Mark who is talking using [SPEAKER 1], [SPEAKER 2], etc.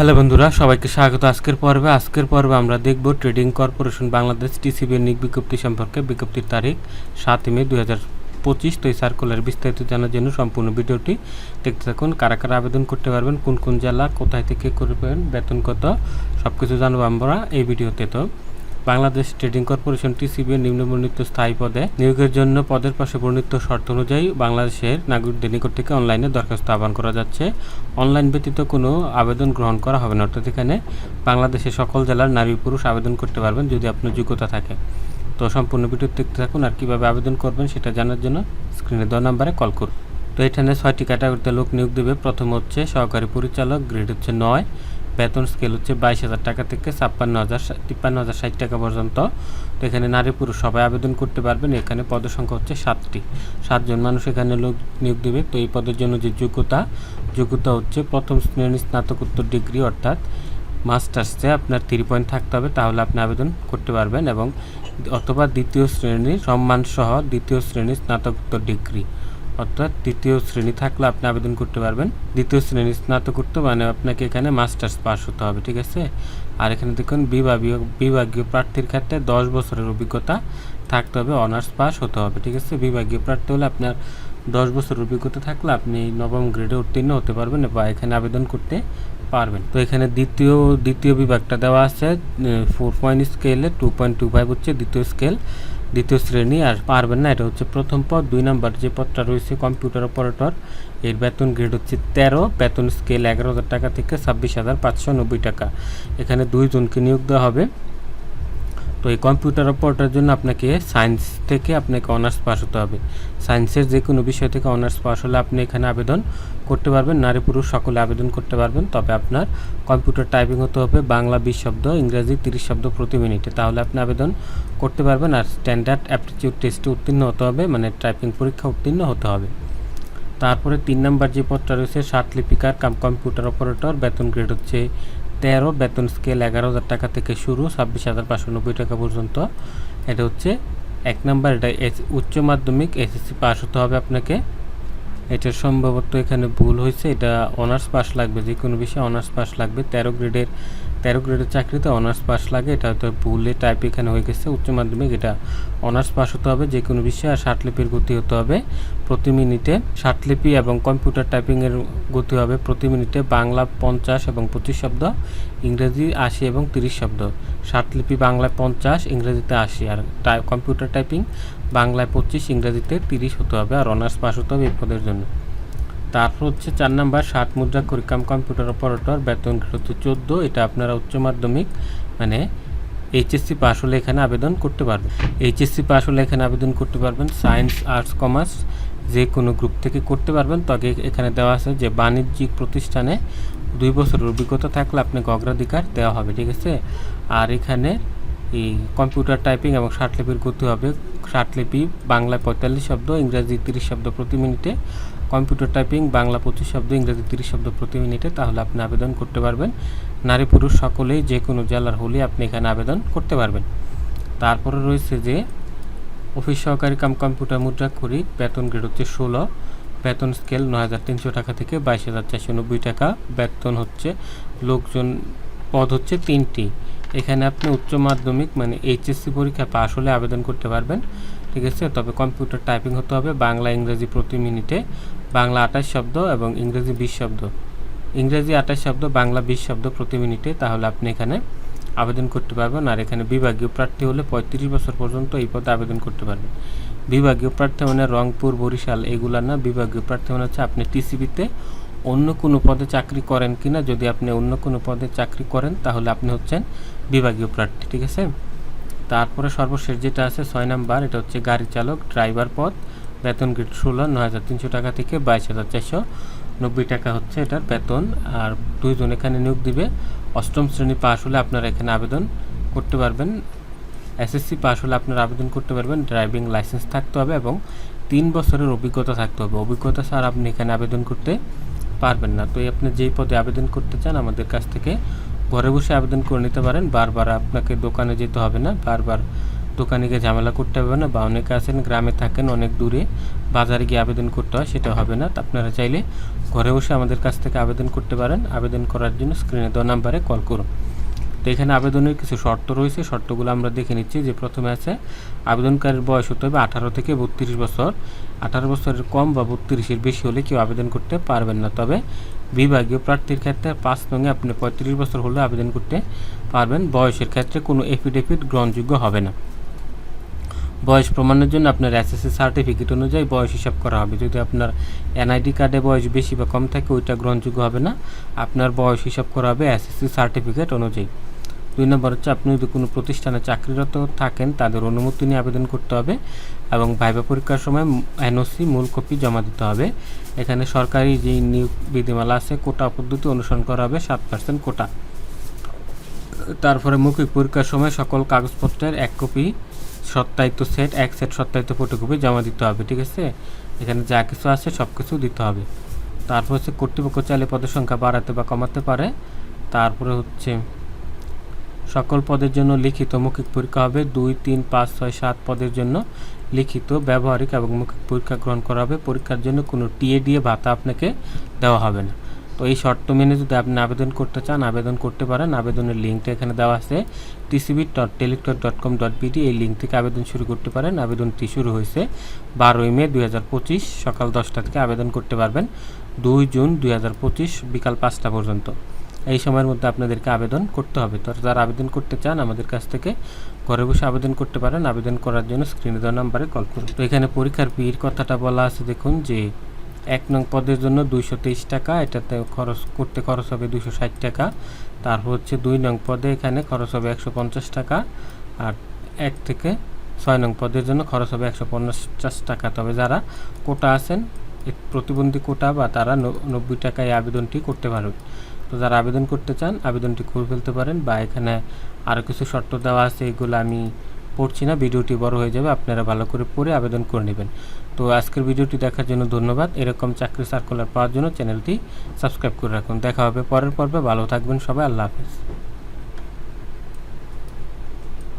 [SPEAKER 1] Hello বন্ধুরা, সবাইকে স্বাগত। আজকের পর্বে আজকের পর্বে আমরা দেখব ট্রেডিং কর্পোরেশন বাংলাদেশ টিসিবির নিক বিজ্ঞপ্তি সম্পর্কে। বিজ্ঞপ্তির তারিখ সাতই মে দু পঁচিশ। তো এই সার্কুলার বিস্তারিত জানার জন্য সম্পূর্ণ ভিডিওটি দেখতে থাকুন। কারা কারা আবেদন করতে পারবেন, কোন কোন জেলা, কোথায় থেকে করবেন, বেতন কত সব কিছু জানব আমরা এই ভিডিওতে। তো বাংলাদেশ ট্রেডিং কর্পোরেশন টিসিবি নিম্নবর্ণিত স্থায়ী পদে নিয়োগের জন্য পদের পাশে বর্ণিত শর্ত অনুযায়ী বাংলাদেশের নাগরিকদের নিকট থেকে অনলাইনে দরখাস্ত আহ্বান করা যাচ্ছে। অনলাইন ব্যতীত কোনো আবেদন গ্রহণ করা হবে না, অর্থাৎ এখানে বাংলাদেশের সকল জেলার নারী পুরুষ আবেদন করতে পারবেন যদি আপনার যোগ্যতা থাকে। তো সম্পূর্ণ ভিডিও দেখতে থাকুন আর কীভাবে আবেদন করবেন সেটা জানার জন্য স্ক্রিনে দেওয়া নাম্বারে কল করুন। তো এখানে ছয়টি ক্যাটাগরিতে লোক নিয়োগ দেবে। প্রথম হচ্ছে সহকারী পরিচালক, গ্রেড হচ্ছে নয়। বেতন স্কেল হচ্ছে বাইশ হাজার টাকা থেকে ছাপ্পান্ন হাজার, তিপ্পান্ন হাজার ষাট টাকা পর্যন্ত। তো এখানে নারী পুরুষ সবাই আবেদন করতে পারবেন। এখানে পদের সংখ্যা হচ্ছে সাতটি। সাতজন মানুষ এখানে লোক নিয়োগ দেবে। তো এই পদের জন্য যে যোগ্যতা যোগ্যতা হচ্ছে প্রথম শ্রেণির স্নাতকোত্তর ডিগ্রি অর্থাৎ মাস্টার্সে আপনার থ্রি পয়েন্ট থাকতে হবে। তাহলে আপনি আবেদন করতে পারবেন এবং অথবা দ্বিতীয় শ্রেণির সম্মানসহ দ্বিতীয় শ্রেণির স্নাতকোত্তর ডিগ্রি। অর্থাৎ দ্বিতীয় শ্রেণি থাকলে আপনি আবেদন করতে পারবেন। দ্বিতীয় শ্রেণি স্নাতকোত্তর মানে আপনাকে এখানে মাস্টার্স পাস হতে হবে, ঠিক আছে? আর এখানে দেখুন, বিভাগীয় বিভাগীয় প্রার্থীর ক্ষেত্রে দশ বছরের অভিজ্ঞতা থাকতে হবে, অনার্স পাস হতে হবে, ঠিক আছে? বিভাগীয় প্রার্থী হলে আপনার দশ বছরের অভিজ্ঞতা থাকলে আপনি নবম গ্রেডে উত্তীর্ণ হতে পারবেন বা এখানে আবেদন করতে পারবেন। তো এখানে দ্বিতীয় দ্বিতীয় বিভাগটা দেওয়া আছে ফোর পয়েন্ট স্কেলে টু পয়েন্ট টু ফাইভ হচ্ছে দ্বিতীয় স্কেল দ্বিতীয় শ্রেণি আর পারবেন না, এটা হচ্ছে প্রথম পদ। দুই নাম্বার যে পদটা রয়েছে কম্পিউটার অপারেটর এর বেতন গ্রেড হচ্ছে তেরো, বেতন স্কেল এগারো হাজার টাকা থেকে ছাব্বিশ হাজার পাঁচশো নব্বই টাকা। এখানে দুইজনকে নিয়োগ দেওয়া হবে। তো এই কম্পিউটার অপারেটরের জন্য আপনাকে সায়েন্স থেকে আপনাকে অনার্স পাস হতে হবে। সায়েন্সের যে কোনো বিষয় থেকে অনার্স পাস হলে আপনি এখানে আবেদন করতে পারবেন, নারী পুরুষ সকলে আবেদন করতে পারবেন। তবে আপনার কম্পিউটার টাইপিং হতে হবে বাংলা বিশ শব্দ, ইংরেজি তিরিশ শব্দ প্রতি মিনিটে। তাহলে আপনি আবেদন করতে পারবেন আর স্ট্যান্ডার্ড অ্যাপটিটিউড টেস্টে উত্তীর্ণ হতে হবে মানে টাইপিং পরীক্ষা উত্তীর্ণ হতে হবে। তারপরে তিন নম্বর যে পদটা রয়েছে, সাত লিপিকার কাম কম্পিউটার অপারেটর বেতন গ্রেড হচ্ছে তেরো, বেতন স্কেল এগারো হাজার টাকা থেকে শুরু, ছাব্বিশ হাজার পাঁচশো নব্বই টাকা পর্যন্ত। এটা হচ্ছে এক নম্বর, এটা উচ্চ মাধ্যমিক এসএসসি পাস হতে হবে আপনাকে। এটা সম্ভবত এখানে ভুল হয়েছে। এটা অনার্স পাস লাগবে যে কোনো বিষয়ে অনার্স পাস লাগবে। তেরো গ্রেডের তেরো গ্রেডের চাকরিতে অনার্স পাস লাগে। এটা হয়তো ভুলে টাইপ এখানে হয়ে গেছে। উচ্চ মাধ্যমিক এটা অনার্স পাস হতে হবে যে কোনো বিষয়ে। আর ষাটলিপির গতি হতে হবে প্রতি মিনিটে। ষাটলিপি এবং কম্পিউটার টাইপিংয়ের গতি হবে প্রতি মিনিটে বাংলা পঞ্চাশ এবং পঁচিশ শব্দ, ইংরেজি আশি এবং তিরিশ শব্দ। ষাটলিপি বাংলায় পঞ্চাশ, ইংরেজিতে আশি। আর কম্পিউটার টাইপিং বাংলায় পঁচিশ, ইংরাজিতে তিরিশ হতে হবে আর অনার্স পাস হতে হবে এই পদের জন্য। তারপর হচ্ছে চার নাম্বার সাত মুদ্রা করিকাম কম্পিউটার অপারেটর, বেতন হচ্ছে চোদ্দ, এটা আপনারা উচ্চ মাধ্যমিক মানে এইচএসসি পাস হলে এখানে আবেদন করতে পারবেন। এইচএসসি পাস হলে এখানে আবেদন করতে পারবেন, সায়েন্স, আর্টস, কমার্স, যে কোনো গ্রুপ থেকে করতে পারবেন। তবে এখানে দেওয়া আছে যে বাণিজ্যিক প্রতিষ্ঠানে দুই বছরের অভিজ্ঞতা থাকলে আপনাকে অগ্রাধিকার দেওয়া হবে, ঠিক আছে? আর এখানে এই কম্পিউটার টাইপিং এবং ষাটলিপির গতি হবে। ষাটলিপি বাংলায় পঁয়তাল্লিশ শব্দ, ইংরাজি তিরিশ শব্দ প্রতি মিনিটে। কম্পিউটার টাইপিং, বাংলা পঁচিশ শব্দ, ইংরেজি তিরিশ শব্দ প্রতি মিনিটে। তাহলে আপনি আবেদন করতে পারবেন। নারী পুরুষ সকলেই যে কোনো জেলার হলে আপনি এখানে আবেদন করতে পারবেন। তারপরে রয়েছে যে, অফিস সহকারী কাম কম্পিউটার মুদ্রা করি বেতন গ্রেড হচ্ছে ষোলো। বেতন স্কেল নয় হাজার তিনশো টাকা থেকে বাইশ হাজার চারশো নব্বই টাকা। বেতন হচ্ছে, লোকজন, পদ হচ্ছে তিনটি। এখানে আপনি উচ্চ মাধ্যমিক মানে এইচএসসি পরীক্ষা পাশ হলে আবেদন করতে পারবেন, ঠিক আছে? তবে কম্পিউটার টাইপিং হতে হবে, বাংলা, ইংরেজি প্রতি মিনিটে। বাংলা আঠাশ শব্দ এবং ইংরেজি বিশ শব্দ। ইংরেজি আঠাশ শব্দ, বাংলা বিশ শব্দ প্রতি মিনিটে, তাহলে আপনি এখানে আবেদন করতে পারবেন। আর এখানে বিভাগীয় প্রার্থী হলে পঁয়ত্রিশ বছর পর্যন্ত এই পদে আবেদন করতে পারবেন। বিভাগীয় প্রার্থী মানে রংপুর, বরিশাল, এগুলা না। বিভাগীয় প্রার্থী মানে হচ্ছে আপনি টিসিবিতে অন্য কোনো পদে চাকরি করেন কিনা, যদি আপনি অন্য কোনো পদে চাকরি করেন, তাহলে আপনি হচ্ছেন বিভাগীয় প্রার্থী, ঠিক আছে? তারপরে সর্বশেষ যেটা আছে, ছয় নাম্বার, এটা হচ্ছে গাড়ি চালক, ড্রাইভার পদ, বেতন গ্রেড ষোলো, নয় হাজার তিনশো টাকা থেকে বাইশ হাজার চারশো নব্বই টাকা হচ্ছে এটার বেতন। আর দুইজন এখানে নিয়োগ দিবে। অষ্টম শ্রেণি পাশ হলে আপনারা এখানে আবেদন করতে পারবেন। এসএসসি পাশ হলে আপনারা আবেদন করতে পারবেন। ড্রাইভিং লাইসেন্স থাকতে হবে এবং তিন বছরের অভিজ্ঞতা থাকতে হবে। অভিজ্ঞতা স্যার আপনি এখানে আবেদন করতে পারবেন না। তো আপনি যেই পদে আবেদন করতে চান, আমাদের কাছ থেকে ঘরে বসে আবেদন করে নিতে পারেন। বারবার আপনাকে দোকানে যেতে হবে না, বারবার দোকানে গিয়ে ঝামেলা করতে হবে না বা অনেকে আছেন, গ্রামে থাকেন, অনেক দূরে বাজারে গিয়ে আবেদন করতে হয়, সেটা হবে না। আপনারা চাইলে ঘরে বসে আমাদের কাছ থেকে আবেদন করতে পারেন। আবেদন করার জন্য স্ক্রিনে দেওয়া নাম্বারে কল করুন। তো এখানে আবেদনের কিছু শর্ত রয়েছে। শর্তগুলো আমরা দেখে নিচ্ছি যে প্রথমে আছে, আবেদনকারীর বয়স হতে হবে আঠারো থেকে বত্রিশ বছর। আঠারো বছরের কম বা বত্রিশের বেশি হলে কেউ আবেদন করতে পারবেন না। তবে বিভাগীয় প্রার্থীর ক্ষেত্রে পাঁচ নঙে আপনি পঁয়ত্রিশ বছর হলে আবেদন করতে পারবেন। বয়সের ক্ষেত্রে কোনো এফিডেভিট গ্রহণযোগ্য হবে না। বয়স প্রমাণের জন্য আপনার এসএসসি সার্টিফিকেট অনুযায়ী বয়স হিসাব করা হবে। যদি আপনার এনআইডি কার্ডে বয়স বেশি বা কম থাকে, ওইটা গ্রহণযোগ্য হবে না। আপনার বয়স হিসাব করা হবে এসএসসি সার্টিফিকেট অনুযায়ী। দুই নম্বর হচ্ছে, আপনি যদি কোনো প্রতিষ্ঠানে চাকরিরত থাকেন, তাদের অনুমতি নিয়ে আবেদন করতে হবে এবং ভাইবা পরীক্ষার সময় এনওসি মূল কপি জমা দিতে হবে। এখানে সরকারি যে নিয়োগ বিধিমালা আছে, কোটা পদ্ধতি অনুসরণ করা হবে, সাত পার্সেন্ট কোটা। তারপরে মৌখিক পরীক্ষার সময় সকল কাগজপত্রের এক কপি সত্যায়িত সেট এক সেট সত্যায়িত ফটোকপি জমা দিতে হবে, ঠিক আছে? এখানে যা কিছু আছে সব কিছু দিতে হবে। তারপর হচ্ছে কর্তৃপক্ষ চাইলে পদের সংখ্যা বাড়াতে বা কমাতে পারে। তারপরে হচ্ছে সকল পদের জন্য লিখিত মৌখিক পরীক্ষা হবে। দুই, তিন, পাঁচ, ছয়, সাত পদের জন্য লিখিত, ব্যবহারিক এবং মৌখিক পরীক্ষা গ্রহণ করা হবে। পরীক্ষার জন্য কোনো টিএ দিয়ে ভাতা আপনাকে দেওয়া হবে না। তো এই শর্ত মেনে যদি আপনি আবেদন করতে চান, আবেদন করতে পারেন। আবেদনের লিঙ্কটা এখানে দেওয়া আছে। TCB dot Teletalk dot com dot BD এই লিঙ্ক থেকে আবেদন শুরু করতে পারেন। আবেদনটি শুরু হয়েছে বারোই মে দুই হাজার পঁচিশ সকাল দশটা থেকে আবেদন করতে পারবেন। দুই জুন দুই হাজার পঁচিশ বিকাল পাঁচটা পর্যন্ত। এই সময়ের মধ্যে আপনাদেরকে আবেদন করতে হবে। তো যারা আবেদন করতে চান, আমাদের কাছ থেকে ঘরে বসে আবেদন করতে পারেন। আবেদন করার জন্য স্ক্রিনে দেওয়া নাম্বারে কল করুন। তো এখানে পরীক্ষার ফির কথাটা বলা আছে। দেখুন যে এক নং পদের জন্য দুইশো তেইশ টাকা, এটাতে খরচ, করতে খরচ হবে দুশো ষাট টাকা। তারপর হচ্ছে দুই নং পদে এখানে খরচ হবে একশো পঞ্চাশ টাকা, আর এক থেকে ছয় নং পদের জন্য খরচ হবে একশো পঞ্চাশ টাকা। তবে যারা কোটা আছেন প্রতিবন্ধী কোটা বা তারা নব্বই টাকায় আবেদনটি করতে পারবে তো যারা আবেদন করতে চান, আবেদনটি করে ফেলতে পারেন বা এখানে আরও কিছু শর্ত দেওয়া আছে, এগুলো আমি পড়ছি না, ভিডিওটি বড় হয়ে যাবে, আপনারা ভালো করে পড়ে আবেদন করে নেবেন। তো আজকের ভিডিওটি দেখার জন্য ধন্যবাদ। এরকম চাকরি সার্কুলার পাওয়ার জন্য চ্যানেলটি সাবস্ক্রাইব করে রাখুন। দেখা হবে পরের পর্বে। ভালো থাকবেন সবাই। আল্লাহ হাফেজ।